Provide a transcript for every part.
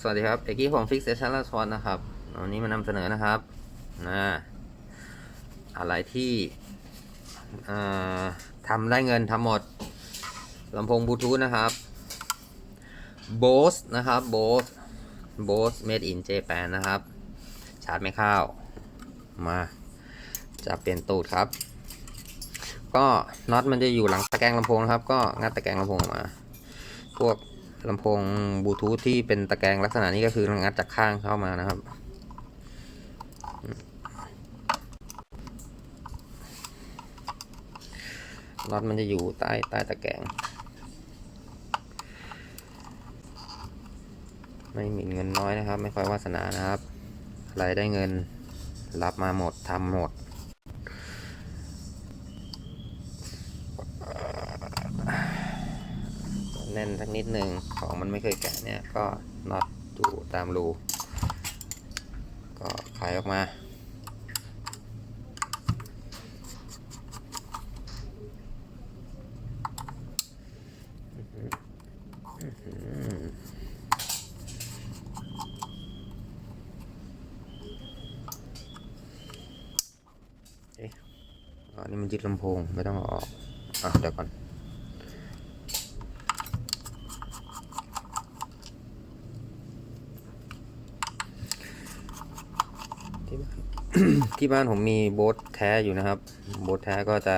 สวัสดีครับ เอกี้ผมฟิกเซชันลาสวอนนะครับวันนี้มานำเสนอนะครับนะอะไรที่ทำได้เงินทำหมดลำโพงบลูทูธนะครับ Bose นะครับ Bose Bose made in Japan นะครับ ชาร์จไม่เข้ามา จะเปลี่ยนตูดครับ ก็น็อตมันจะอยู่หลังตะแกรงลำโพงนะครับ ก็งัดตะแกรงลำโพงมา พวก ลำโพงบลูทูธที่เป็นตะแกรงลักษณะนี้ก็คืองัดจากข้างเข้ามานะครับ น็อตมันจะอยู่ใต้ใต้ตะแกรงไม่มีเงินน้อยนะครับ ไม่ค่อยวาสนานะครับอะไรได้เงินรับมาหมดทำหมด น่นสักนิดหนึ่งของมันไม่เคยแกะเนี่ยก็น็อตอยู่ตามรูก็คลายออกมา เอ๊ะอ๋อนี่มันยึดลำโพง ไม่ต้องอออกอะเดี๋ยวก่อน ที่บ้าน ที่บ้านผมมีโบ๊ทแท้อยู่นะครับ โบ๊ทแท้ก็จะ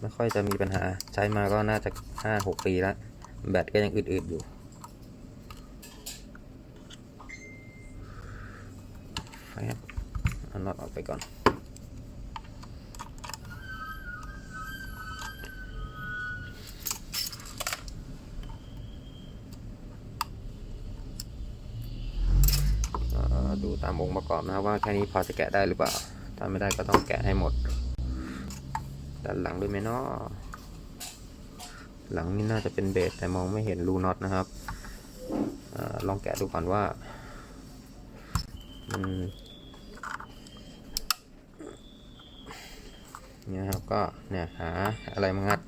ไม่ค่อยจะมีปัญหาใช้มาก็น่าจะห้าหกปีแล้ว แบตก็ยังอืดๆอยู่ไฟอาน็อตออกไปก่อน เอ่อดู ตามองค์ประกอบนะครับว่าแค่นี้พอจะแกะได้หรือเปล่า ถ้าไม่ได้ก็ต้องแกะให้หมด ด้านหลังด้วยไหมเนาะหลังนี่น่าจะเป็นเบสแต่มองไม่เห็นรูน็อตนะครับอลองแกะดูก่อนว่ามันเนี่ยครับก็เนี่ยหาอะไรมางัด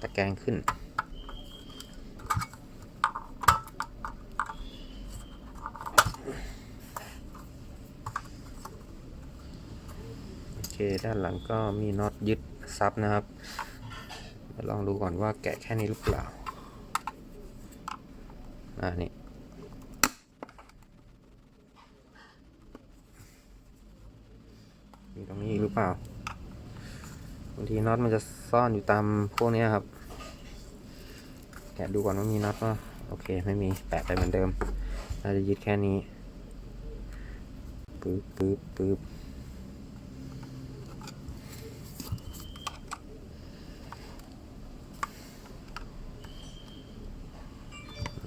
ตะแกรงขึ้น เคด้านหลังก็มีน็อตยึดซับนะครับเดี๋ยวลองดูก่อนว่าแกะแค่นี้หรือเปล่าอ่านี่มีตรงนี้อีกหรือเปล่าบางทีน็อตมันจะซ่อนอยู่ตามพวกนี้ครับ แกะดูก่อนว่ามีน็อตป่ะโอเคไม่มีแปะไปเหมือนเดิมน่าจะยึดแค่นี้ปึ๊บปึ๊บปึ๊บ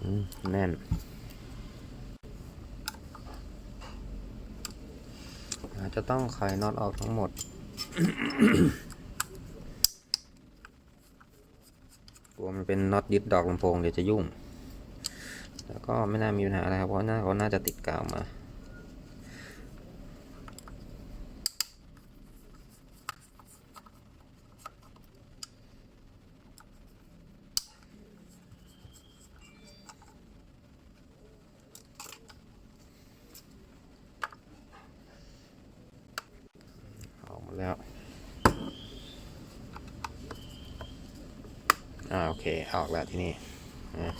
อืม แน่น อาจจะต้องคลายน็อตออกทั้งหมด กลัวมันเป็นน็อตยึดดอกลำโพงเดี๋ยวจะยุ่ง แล้วก็ไม่น่ามีปัญหาอะไรครับ เพราะน่าเขาน่าจะติดกาวมา ออกหมด แล้วอ่าโอเคออกแล้วที่นี่นะ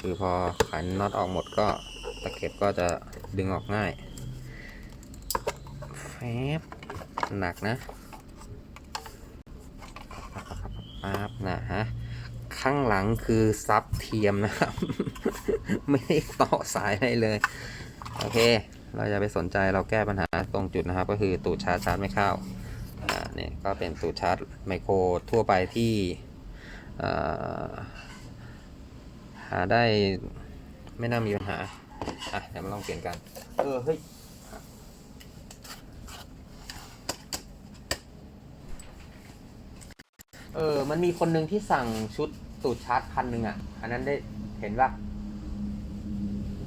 คือพอขันน็อตออกหมดก็ตะเข็บก็จะดึงออกง่ายแฟบหนักนะปั๊บนะฮะข้างหลังคือซับเทียมนะครับ ไม่ได้ต่อสายอะไรเลย โอเค เราจะไปสนใจเราแก้ปัญหาตรงจุดนะครับ ก็คือตูดชาร์จชาร์จไม่เข้าอ่าเนี่ยก็เป็นตูดชาร์จไมโครทั่วไปที่หาได้ไม่น่ามีปัญหา อะเดี๋ยวมาลองเปลี่ยนกัน เออ เฮ้ยเออ มันมีคนหนึ่งที่สั่งชุดตูดชาร์จพันหนึ่งอะ อันนั้นได้เห็นปะ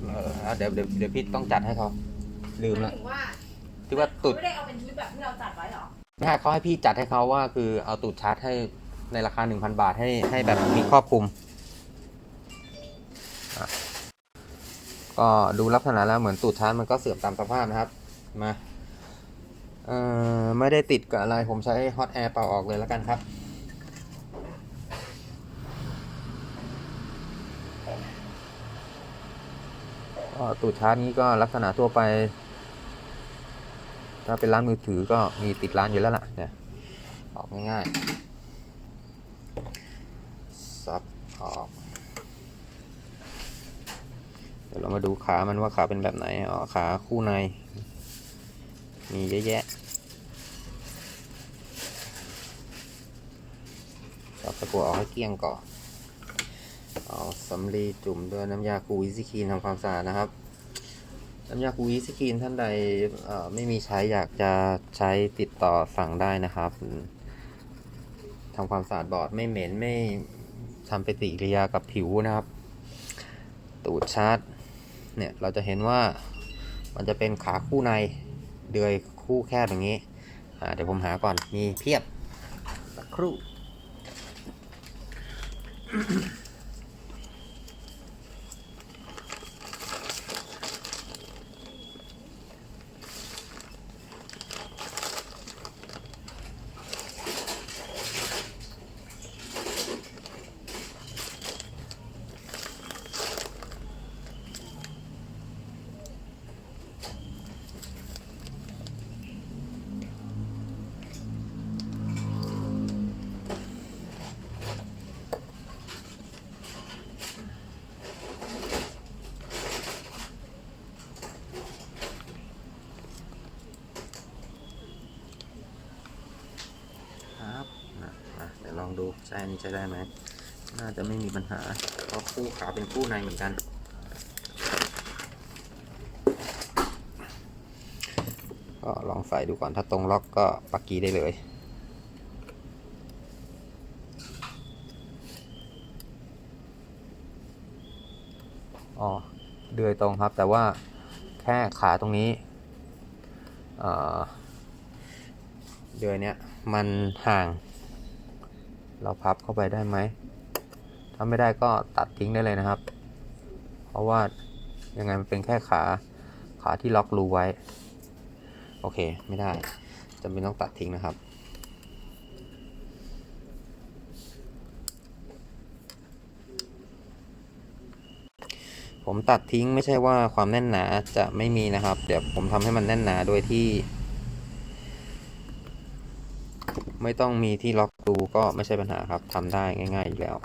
เออเดี๋ยวเดี๋ยวพี่ต้องจัดให้เขา ลืมหมาละยถึงว่าที่ว่าตูดไม่ได้เอาเป็นชุดแบบที่เราจัดไว้เหรอไม่ใช่เขาให้พี่จัดให้เขาว่าคือเอาตูดชาร์จให้ในราคา 1,000 บาทให้ให้แบบมีครอบคลุมอะก็ดูลักษณะแล้วเหมือนตูดชาร์จมันก็เสื่อมตามสภาพนะครับ มาเอ่อไม่ได้ติดกับอะไรผมใช้ฮอตแอร์เป่าออกเลยแล้วกันครับ ก็ตูดชาร์จนี้ก็ลักษณะทั่วไป ถ้าเป็นร้านมือถือก็มีติดร้านอยู่แล้วล่ะเนี่ยออกง่ายๆซับออกเดี๋ยวเรามาดูขามันว่าขาเป็นแบบไหนอ๋อขาคู่ใน มีเยอะแยะจับตะกัวออกให้เกลี้ยงก่อน เอาสำลีจุ่มด้วยน้ำยาคูวิซิคีนทำความสะอาดนะครับ น้ำยาคูวิซิคีนท่านใดไม่มีใช้อยากจะใช้ติดต่อสั่งได้นะครับทำความสะอาดบอร์ดไม่เหม็นไม่ทำปฏิกิริยากับผิวนะครับ ตูดชาร์จเนี่ยเราจะเห็นว่ามันจะเป็นขาคู่ในเดือยคู่แคบอย่างนี้เดี๋ยวผมหาก่อนมีเพียบสักครู่ ครับนะมาเดี๋ ยวลองดูใช้อันนี้ใช้ได้ไหม น่าจะไม่มีปัญหา เพราะคู่ขาเป็นคู่ในเหมือนกัน ก็ลองใส่ดูก่อน ถ้าตรงล็อกก็ปักกีได้เลยอ๋อเดือยตรงครับ แต่ว่าแค่ขาตรงนี้เเดือยเนี้ยมันห่าง เราพับเข้าไปได้ไหม ถ้าไม่ได้ก็ตัดทิ้งได้เลยนะครับ เพราะว่ายังไงมันเป็นแค่ขาขาที่ล็อกรูไว้ โอเคไม่ได้จำเป็นต้องตัดทิ้งนะครับ ผมตัดทิ้งไม่ใช่ว่าความแน่นหนาจะไม่มีนะครับ เดี๋ยวผมทำให้มันแน่นหนาโดยที่ ไม่ต้องมีที่ล็อกดูก็ไม่ใช่ปัญหาครับทำได้ง่ายๆอยู่แล้ว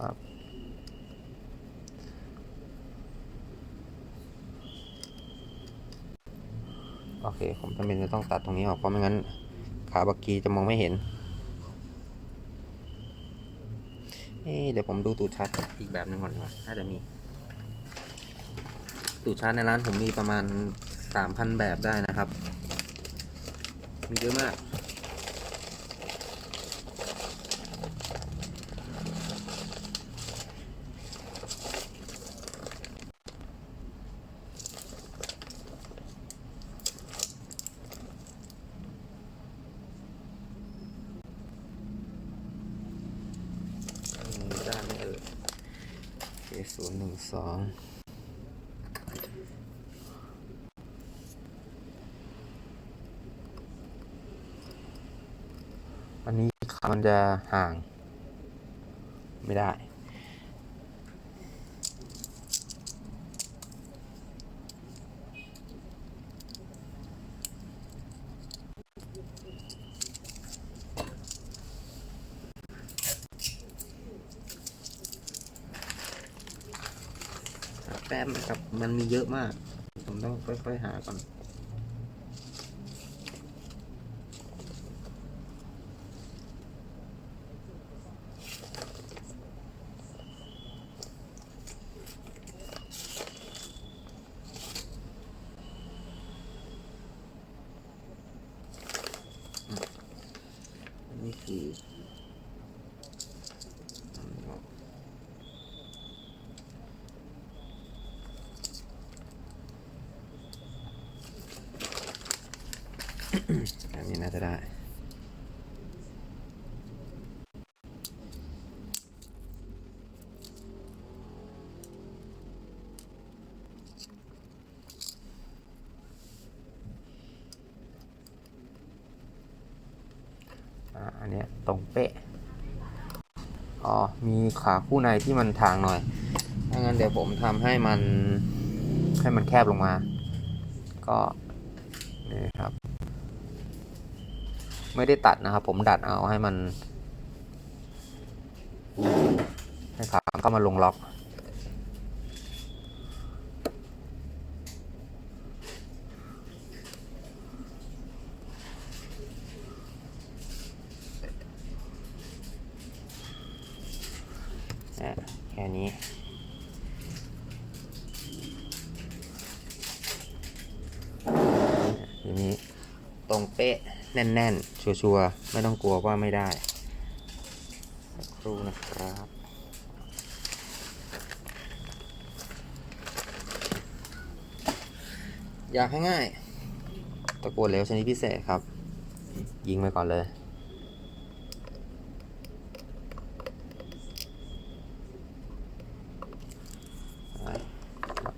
ครับโอเค ผมจำเป็นจะต้องตัดตรงนี้ออกเพราะไม่งั้น ขาบักกีจะมองไม่เห็นเอ๊เดี๋ยวผมดูตูดชาร์จอีกแบบหนึ่งก่อนดีกว่าน่าจะมีตูดชาร์จในร้านผมมีประมาณ สามพันแบบได้นะครับ มีเยอะมาก ได้ไหมเอ่ยเคศูนย์หนึ่งสองอันนี้ขา มันจะห่าง ไม่ได้ แป๊บนะครับ มันมีเยอะมาก ผมต้องค่อยๆหาก่อนคือ อันนี้น่าจะได้ อ่าอั นนี้ตรงเป๊ะ อ๋อ มีขาคู่ในที่มันทางหน่อยถ้างั้นเดี๋ยวผมทำให้มันให้มันแคบลงมา ก็นี่ครับ ไม่ได้ตัดนะครับ ผมดัดเอาให้มันให้ขาก็มาลงล็อก อะ ค่นี้ ทีนี้ตรงเป๊ะแน่นๆ ชัวร์ๆ ไม่ต้องกลัวว่าไม่ได้ครูนะครับอยากให้ง่าย ตะโกัวเหลวชนิดพิเศษครับ ยิงไปก่อนเลย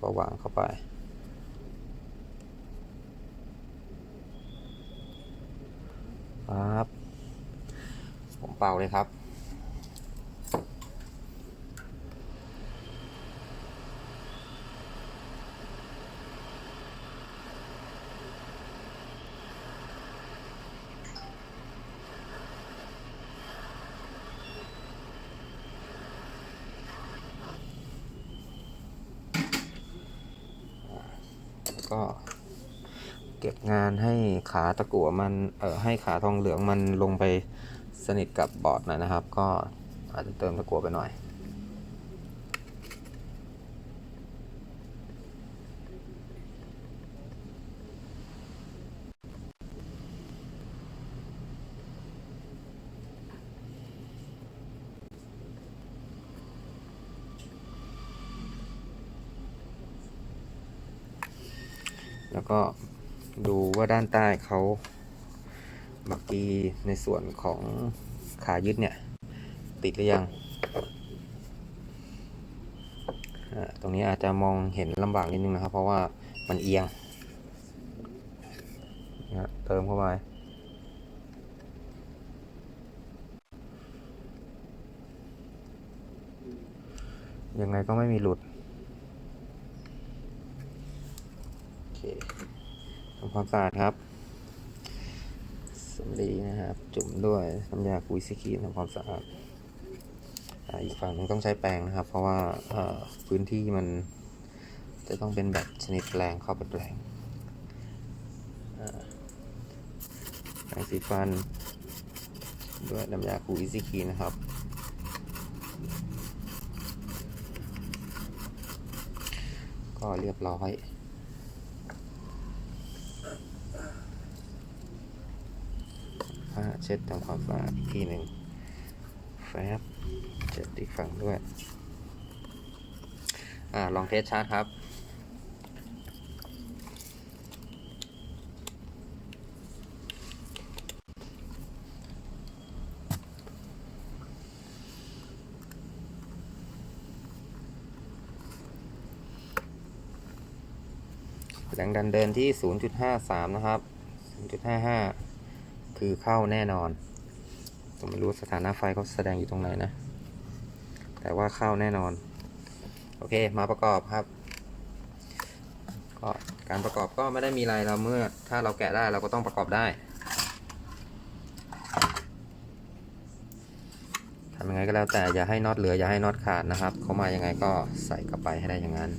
แล้ วก็วางเข้าไป ครับ ผมเป่าเลยครับ ก็ เก็บงานให้ขาตะกั่วมันเออให้ขาทองเหลืองมันลงไปสนิทกับบอร์ดหน่อยนะครับ ก็อาจจะเติมตะกั่วไปหน่อย แล้วก็ดูว่าด้านใต้เขาบักกีในส่วนของขายึดเนี่ย ติดหรือยัง ตรงนี้อาจจะมองเห็นลำบากนิดนึงนะครับ เพราะว่ามันเอียง เติมเข้าไปยังไงก็ไม่มีหลุด โอ เคทำความสะอาดครับสำลีนะครับ จุ่มด้วยน้ำยาคุยซิคีทำความสะอาดอีกฝั่งนึงต้องใช้แปรงนะครับ เพราะว่าพื้นที่มันจะต้องเป็นแบบชนิดแปรงเข้าไปแปรงแปรงสีฟัน ด้วยน้ำยาคูอิซิคีนะครับก็เรียบร้อย ผ้า เช็ดทำความสะอาดอีกทีหนึ่งแฟบเช็ดอีกฝั่งด้วย อ่าลองเทสชาร์จครับแรงดันเดินที่ 0.53 นะครับ 0.55 คือเข้าแน่นอน ผมไม่รู้สถานะไฟเขาแสดงอยู่ตรงไหนนะ แต่ว่าเข้าแน่นอน โอเค มาประกอบครับ ก็การประกอบก็ไม่ได้มีอะไรเราเมื่อ ถ้าเราแกะได้เราก็ต้องประกอบได้ทำยังไงก็แล้วแต่อย่าให้น็อตเหลืออย่าให้น็อตขาดนะครับ เขามายังไงก็ใส่กลับไปให้ได้อย่างนั้น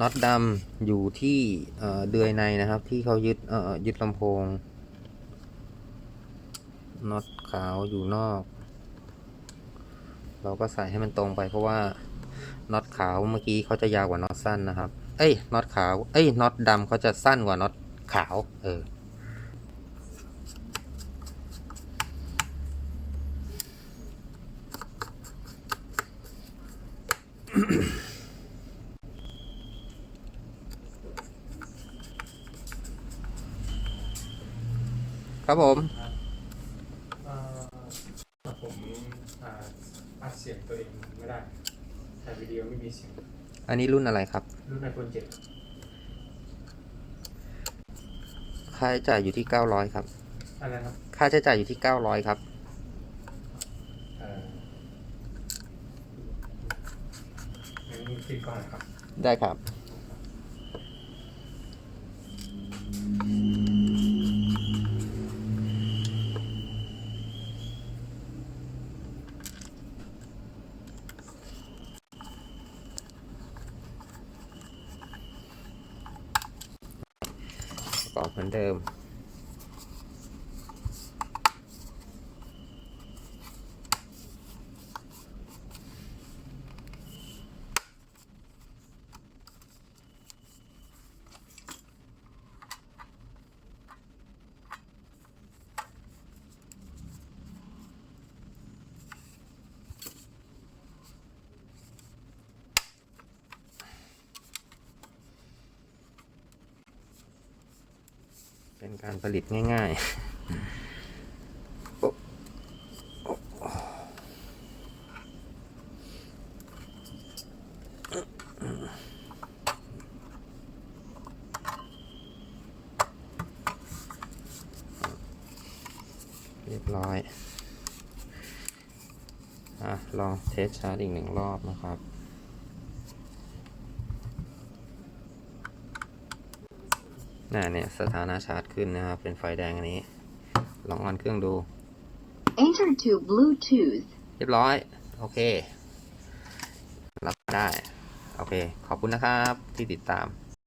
น็อตดำอยู่ที่เดือยในนะครับ ที่เขายึดยึดลำโพงน็อตขาวอยู่นอก เราก็ใส่ให้มันตรงไปเพราะว่าน็อตขาวเมื่อกี้เขาจะยาวกว่าน็อตสั้นนะครับ เอ้ยน็อตขาว เอ้ยน็อตดำเขาจะสั้นกว่าน็อตขาว เออ ครับผมเอ่อผมอ่าอัดเสียงตัวเองไม่ได้ถ่ายวิดีโอไม่มีเสียงอันนี้รุ่นอะไรครับ รุ่นไอโฟนเจ็ดค่าใช้จ่ายอยู่ที่900ครับ อะไรครับค่าใช้จ่ายอยู่ที่900ครับ เอ่องั้นคิดก่อนนะครับ ได้ครับ เป็นการผลิตง่ายๆ เรียบร้อย อะ ลองเทสชาร์จอีกหนึ่งรอบนะครับ น่ะเนี่ยสถานะชาร์จขึ้นนะครับ เป็นไฟแดงอันนี้ ลองออนเครื่องดู Enter to Bluetooth. เรียบร้อย โอเค รับได้ โอเค ขอบคุณนะครับที่ติดตาม